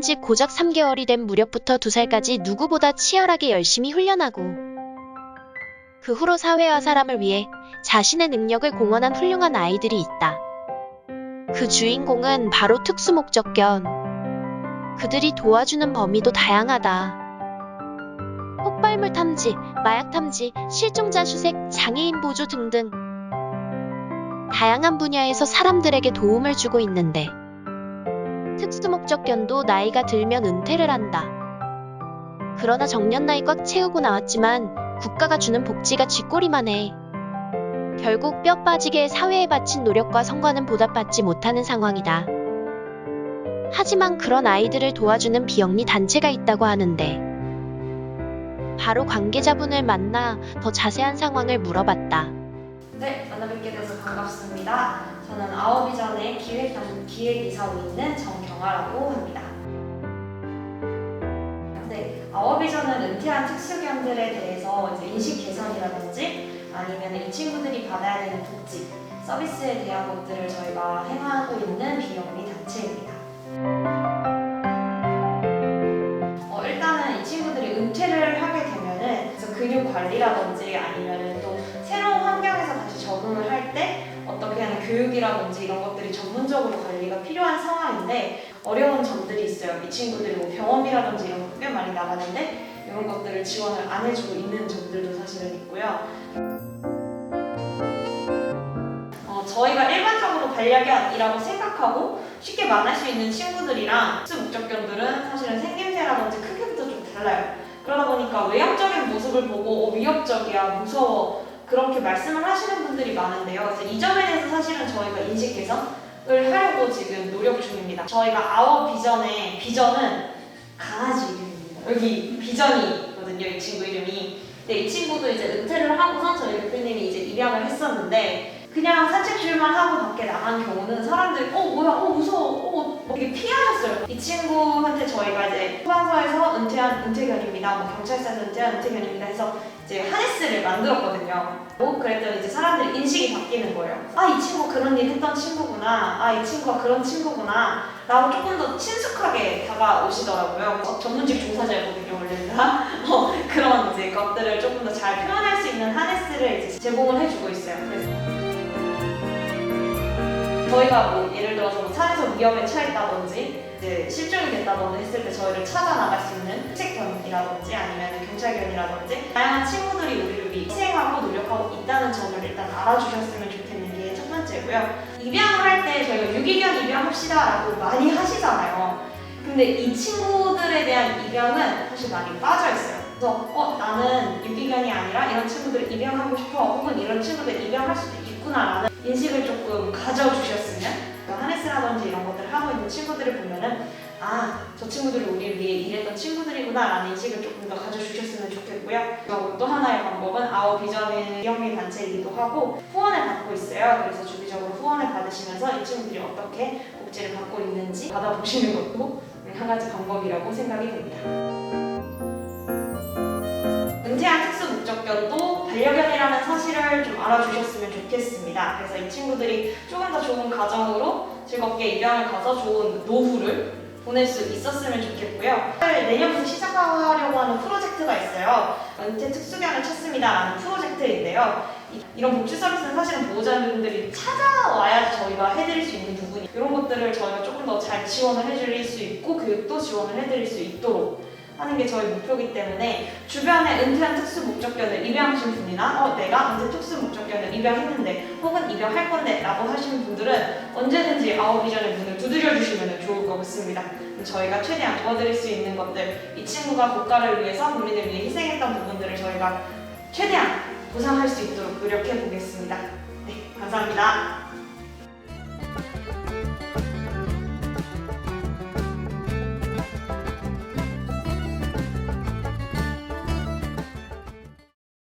아직 고작 3개월이 된 무렵부터 2살까지 누구보다 치열하게 열심히 훈련하고 그 후로 사회와 사람을 위해 자신의 능력을 공헌한 훌륭한 아이들이 있다. 그 주인공은 바로 특수목적견. 그들이 도와주는 범위도 다양하다. 폭발물 탐지, 마약 탐지, 실종자 수색, 장애인 보조 등등. 다양한 분야에서 사람들에게 도움을 주고 있는데, 특수목적견도 나이가 들면 은퇴를 한다. 그러나 정년 나이 꽉 채우고 나왔지만 국가가 주는 복지가 쥐꼬리만 해. 결국 뼈 빠지게 사회에 바친 노력과 성과는 보답받지 못하는 상황이다. 하지만 그런 아이들을 도와주는 비영리 단체가 있다고 하는데, 바로 관계자분을 만나 더 자세한 상황을 물어봤다. 네, 만나뵙게 돼서 반갑습니다. 저는 아워비전의 기획, 기획이사로 있는 정경아라고 합니다. 네, 아워비전은 은퇴한 특수견들에 대해서 이제 인식 개선이라든지 아니면 이 친구들이 받아야 되는 복지, 서비스에 대한 것들을 저희가 행하고 있는 비영리 단체입니다. 어, 일단은 이 친구들이 은퇴를 하게 되면은 그래서 근육 관리라든지 아니면은 교육이라든지 이런 것들이 전문적으로 관리가 필요한 상황인데 어려운 점들이 있어요. 이 친구들이 뭐 병원비라든지 이런 거꽤 많이 나가는데 이런 것들을 지원을 안 해주고 있는 점들도 사실은 있고요. 어, 저희가 일반적으로 반려견이라고 생각하고 쉽게 만날 수 있는 친구들이랑 특수 목적견들은 사실은 생김새라든지 크기부터 좀 달라요. 그러다 보니까 외형적인 모습을 보고 어, 위협적이야, 무서워 그렇게 말씀을 하시는 분들이 많은데요. 그래서 이 점에 대해서 사실은 저희가 인식 개선을 하려고 지금 노력 중입니다. 저희가 아워 비전의 비전은 강아지 이름입니다. 여기 비전이 있거든요. 이 친구 이름이. 근데 이 친구도 이제 은퇴를 하고선 저희 대표님이 이제 입양을 했었는데 그냥 산책 줄만 하고 밖에 나간 경우는 사람들이 어 뭐야 어 무서워 어 되게 피하셨어요. 이 친구한테 저희가 이제 소방서에서 은퇴한 은퇴견입니다. 뭐 경찰서에서 은퇴한 은퇴견입니다. 해서 이제 하네스를 만들었거든요. 뭐 그랬더니 이제 사람들이 인식이 바뀌는 거예요. 아 이 친구 그런 일 했던 친구구나. 아 이 친구가 그런 친구구나. 라고 조금 더 친숙하게 다가오시더라고요. 어, 전문직 종사자였거든요 원래는. 다 어, 그런 이제 것들을 조금 더 잘 표현할 수 있는 하네스를 이제 제공을 해주고 있어요. 그래서 저희가 뭐 예를 들어서 뭐 차에서 위험에 처했다든지 이제 실종이 됐다든지 했을 때 저희를 찾아 나갈 수 있는 특색견이라든지 아니면 경찰견이라든지 다양한 친구들이 우리를 위해 희생하고 노력하고 있다는 점을 일단 알아주셨으면 좋겠는 게 첫 번째고요. 입양을 할 때 저희가 유기견 입양합시다라고 많이 하시잖아요. 근데 이 친구들에 대한 입양은 사실 많이 빠져 있어요. 그래서 어 나는 유기견이 아니라 이런 친구들을 입양하고 싶어 혹은 이런 친구들 입양할 수도 있구나라는 인식을 조금 가져주셨으면 그러니까 하네스라든지 이런 것들을 하고 있는 친구들을 보면은 아 저 친구들이 우리를 위해 일했던 친구들이구나 라는 인식을 조금 더 가져주셨으면 좋겠고요. 그리고 또 하나의 방법은 아워 비전의 비영리 단체이기도 하고 후원을 받고 있어요. 그래서 주기적으로 후원을 받으시면서 이 친구들이 어떻게 복지를 받고 있는지 받아보시는 것도 한 가지 방법이라고 생각이 됩니다 알아주셨으면 좋겠습니다. 그래서 이 친구들이 조금 더 좋은 가정으로 즐겁게 입양을 가서 좋은 노후를 보낼 수 있었으면 좋겠고요. 내년부터 시작하려고 하는 프로젝트가 있어요. 은퇴 특수견을 찾습니다라는 프로젝트인데요. 이- 이런 복지 서비스는 사실은 보호자분들이 찾아와야지 저희가 해드릴 수 있는 부분이 이런 것들을 저희가 조금 더 잘 지원을 해드릴 수 있고 교육도 지원을 해드릴 수 있도록 하는 게 저희 목표이기 때문에 주변에 은퇴한 특수 목적견을 입양하신 분이나 어 내가 은퇴 특수 목적견을 입양했는데 혹은 입양할 건데 라고 하시는 분들은 언제든지 아워비전의 문을 두드려 주시면 좋을 것 같습니다. 저희가 최대한 도와드릴 수 있는 것들 이 친구가 국가를 위해서 국민을 위해 희생했던 부분들을 저희가 최대한 보상할 수 있도록 노력해 보겠습니다. 네, 감사합니다.